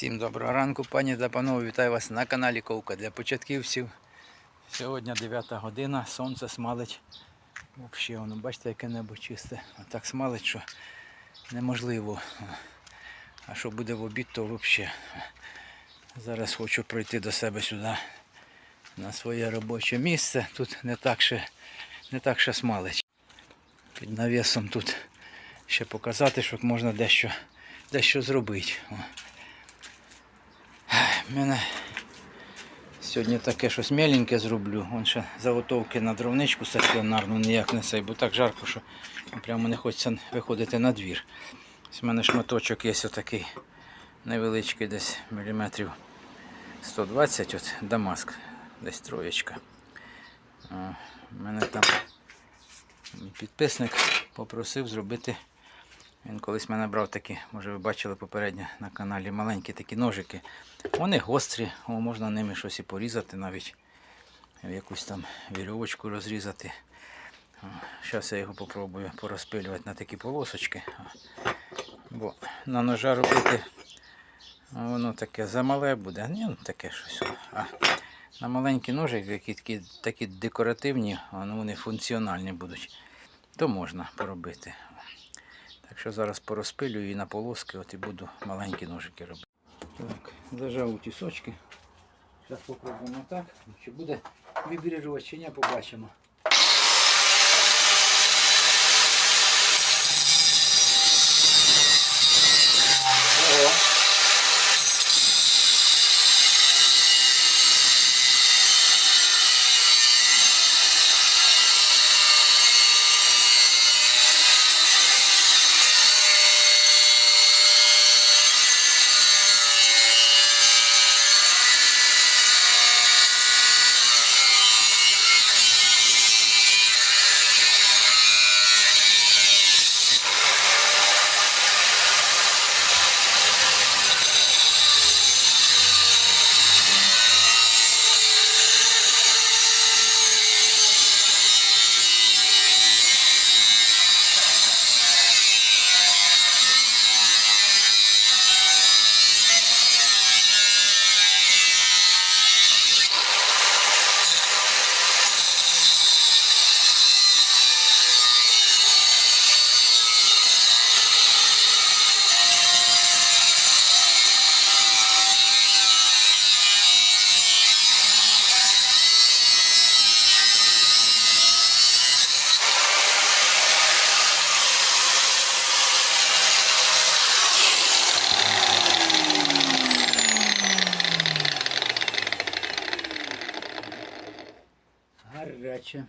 Всім доброго ранку, пані та панове. Вітаю вас на каналі Ковка для початківців. Сьогодні 9 година, сонце смалить. Взагалі, воно, бачите, яке небо чисте. Так смалить, що неможливо. А що буде в обід, то взагалі. Зараз хочу пройти до себе сюди на своє робоче місце. Тут не так ще, не так ще смалить. Під навісом тут ще показати, що можна дещо, дещо зробити. Мене сьогодні таке щось меленьке зроблю. Вон ще заготовки на дровничку стаціонарну ніяк не сей, бо так жарко, що прямо не хочеться виходити на двір. Ось у мене шматочок є отакий невеличкий, десь міліметрів 120, от Дамаск, десь троєчка. У мене там підписник попросив зробити. Він колись мене брав такі, може ви бачили попередньо на каналі, маленькі такі ножики. Вони гострі, можна ними щось і порізати, навіть якусь там вірьовочку розрізати. Зараз я його попробую порозпилювати на такі полосочки. Бо на ножа робити воно таке замале буде. Ні, ну таке щось. А на маленькі ножики, які такі, такі декоративні, воно вони функціональні будуть, то можна поробити. Так що зараз порозпилюю і на полоски от і буду маленькі ножики робити. Так, зажав у тісочки. Зараз попробуємо так. Чи буде ні, побачимо. Гаряче.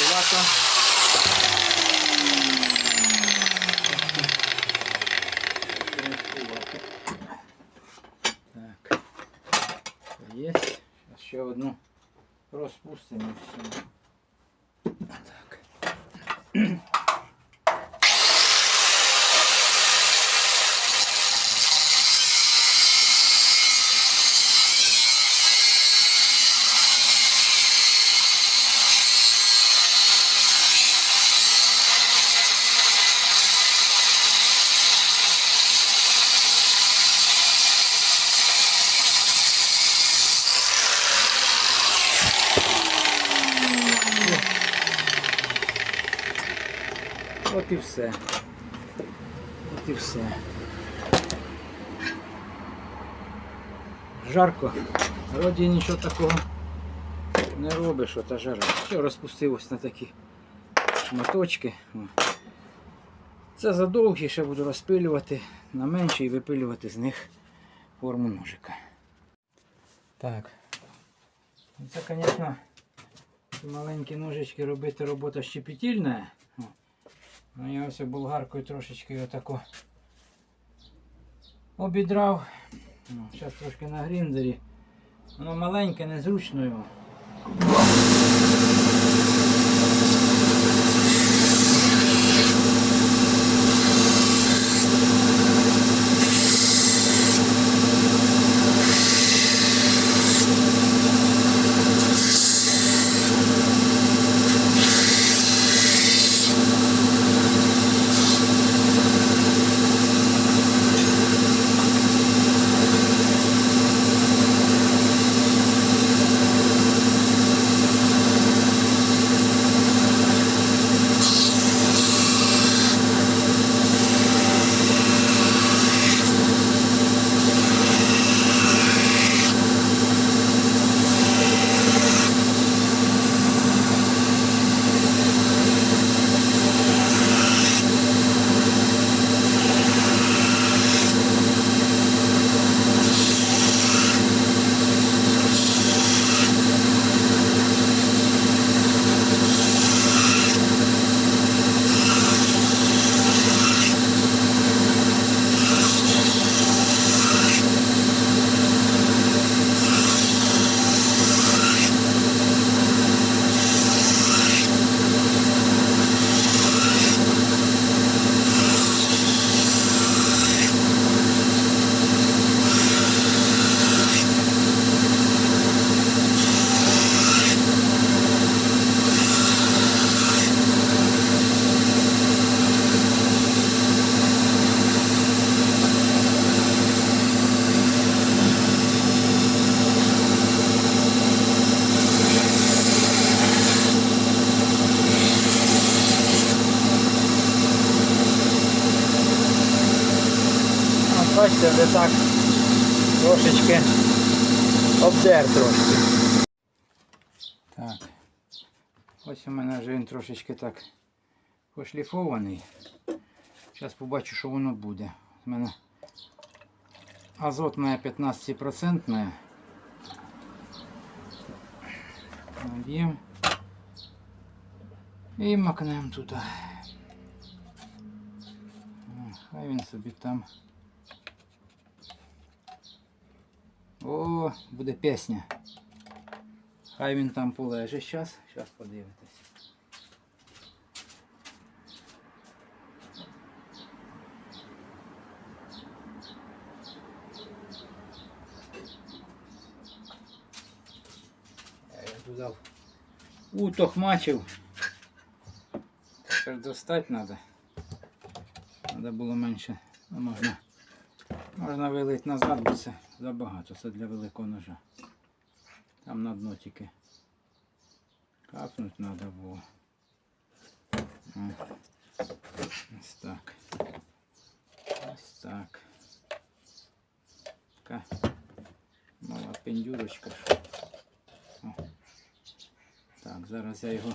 Так. Низькувато. Низькувато. Так. Є. Зараз ще одну розпустимо. і все. Так. От і все. От і все. Жарко. Вроді нічого такого не робиш, що та жара. Все розпустилось на такі шматочки. Це задовгі, ще буду розпилювати на менші і випилювати з них форму ножика. Так. Це, звісно, маленькі ножички робити робота щепетільна. Ну я ось болгаркою трошечки отако обідрав. Зараз трошки на гріндері. Воно маленьке, незручно його. Бачите, вже так трошечки обдер трошки. Так. Ось у мене вже він трошечки так пошліфований. Зараз побачу, що воно буде. У мене азот має 15%. Наб'ємо. І макнемо туди. Хай він собі там. О, буде пісня. Хай він там полежить зараз. Зараз його туди утохмачив. Тепер достати треба. Треба було менше. Ну, можна, можна вилити назад, бо це забагато. Це для великого ножа. Там на дно тільки капнути треба було. Ось так. Ось так. Така мала пендюрочка. О. Так, зараз я його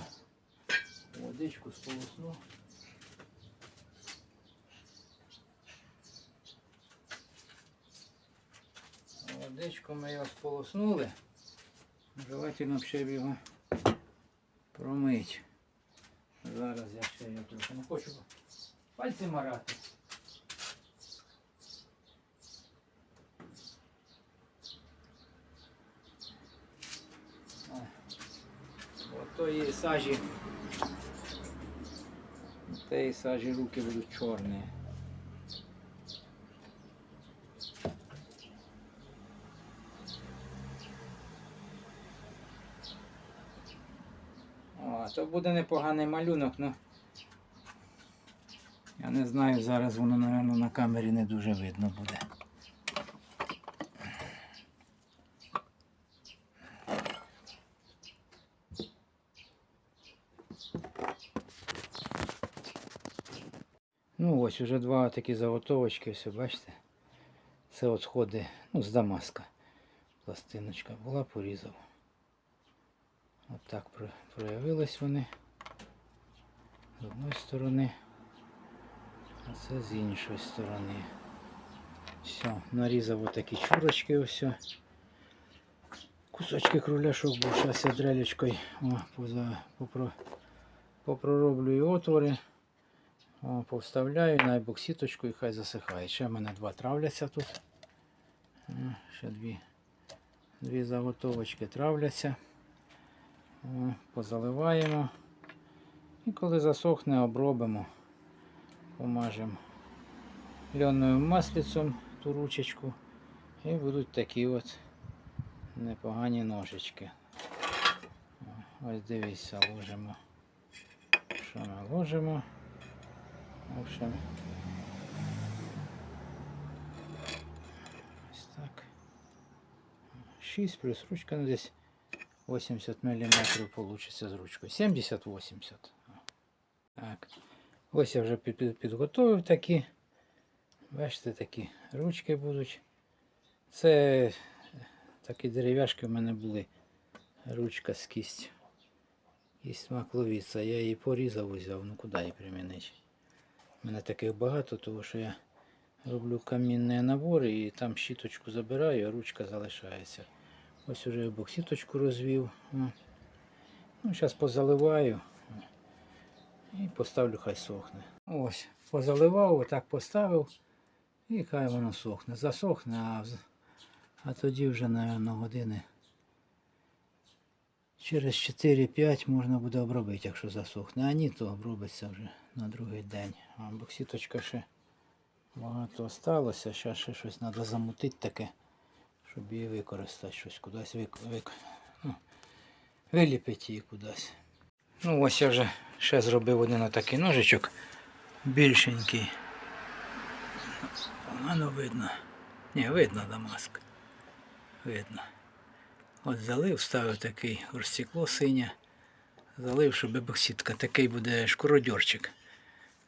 водичку сполосну. Водичку ми його сполоснули. Желательно ще б його промить. Зараз я ще його трохи не хочу пальці марати. О, От тої сажі. Тієї сажі руки будуть чорні. О, то буде непоганий малюнок, ну. Я не знаю, зараз воно, напевно, на камері не дуже видно буде. Ну ось уже два такі заготовочки, все бачите. Це от ну, з Дамаска. Пластиночка була, порізав. Так проявились вони. З одної сторони. А це з іншої сторони. Все, нарізав отакі чурочки ось. Кусочки кругляшок був. Зараз я дрелечкою попро, попророблю отвори. О, повставляю на боксіточку і хай засихає. Ще в мене два травляться тут. Ще дві, дві заготовочки травляться. О, позаливаємо. І коли засохне, обробимо. Помажемо льонною маслицем ту ручечку. І будуть такі от непогані ножички. Ось дивіться, ложимо. Що ми ложимо? В общем, ось так. 6 плюс ручка, ну десь 80 мм получится з ручкою. 70-80. Так. Ось я вже під- під- підготовив такі. Бачите, такі ручки будуть. Це такі дерев'яшки в мене були. Ручка з кістю. Кість макловіця. Я її порізав, взяв. Ну куди її примінити? У мене таких багато, тому що я роблю камінні набори і там щіточку забираю, а ручка залишається. Ось уже боксіточку розвів. Ну, зараз позаливаю і поставлю, хай сохне. Ось, позаливав, отак поставив і хай воно сохне. Засохне, а, а тоді вже, напевно, години через 4-5 можна буде обробити, якщо засохне. А ні, то обробиться вже на другий день. А боксіточка ще багато осталося. Зараз ще щось треба замутити таке, щоб її використати, щось кудись вик... Вик... Ну, виліпити її кудись. Ну ось я вже ще зробив один отакий ножичок більшенький. Погано видно. Ні, видно Дамаск. Видно. От залив, ставив такий горстекло синє. Залив, щоб боксітка. Такий буде шкуродьорчик.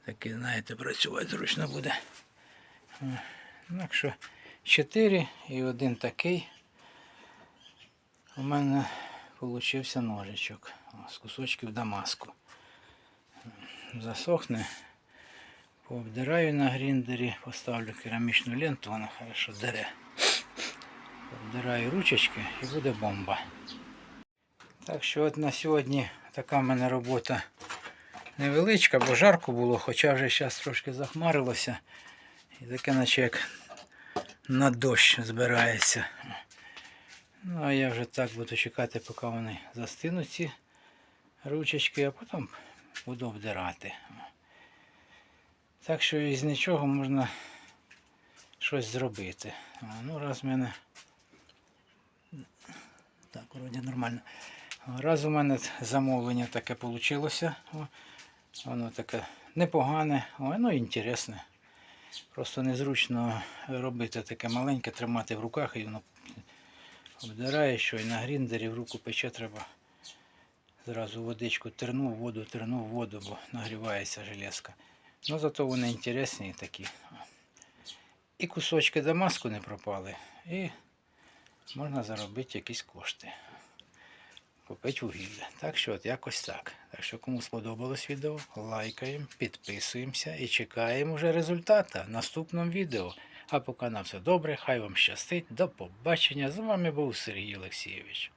Такий, знаєте, працювати зручно буде. Так що 4 і один такий. У мене получився ножичок з кусочків дамаску. Засохне. Пообдираю на гріндері, поставлю керамічну ленту, вона хорошо дере. Обдираю ручечки і буде бомба. Так що от на сьогодні така в мене робота невеличка, бо жарко було, хоча вже зараз трошки захмарилося. І таке наче як на дощ збирається. Ну а я вже так буду чекати, поки вони застинуть ці ручечки, а потім буду обдирати. Так що із нічого можна щось зробити. Ну, раз в мене. Так, вроді нормально. Раз у мене замовлення таке вийшло. Воно таке непогане, воно інтересне. Просто незручно робити таке маленьке, тримати в руках і воно обдирає, що і на гріндері в руку пече треба. Зразу водичку тернув, воду тернув воду, бо нагрівається железка. Ну зато вони інтересні такі. І кусочки дамаску не пропали. І можна заробити якісь кошти. Купити вугілля. Так що от якось так. Так що кому сподобалось відео, лайкаємо, підписуємося і чекаємо вже результата в наступному відео. А поки на все добре, хай вам щастить. До побачення. З вами був Сергій Олексійович.